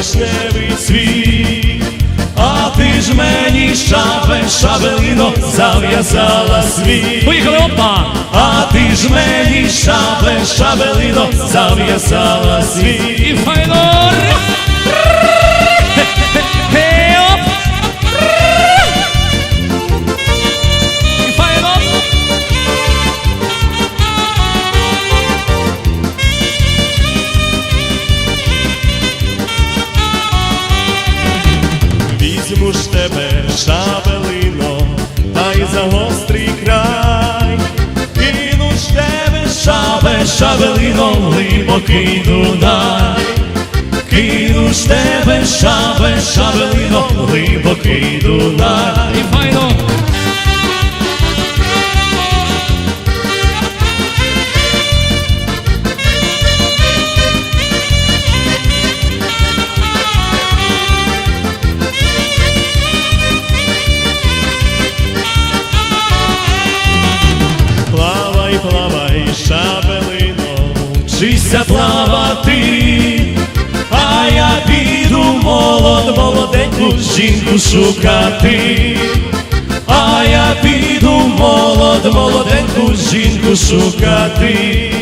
вишневий світ, а ти ж мені шабе, шабелино зав'язала світ. Поїхали, опа! А ти ж мені шабе, шабелино зав'язала світ. Ж тебе, шабелино, та й за гострий край. Кину ж тебе, шабе, шабелино, глибокий Дунай. Кину ж тебе, шабе, шабелино, глибокий Дунай. Плавай, шабелино, вчися плавати, а я піду молод, молоденьку жінку шукати, а я піду молод, молоденьку жінку шукати.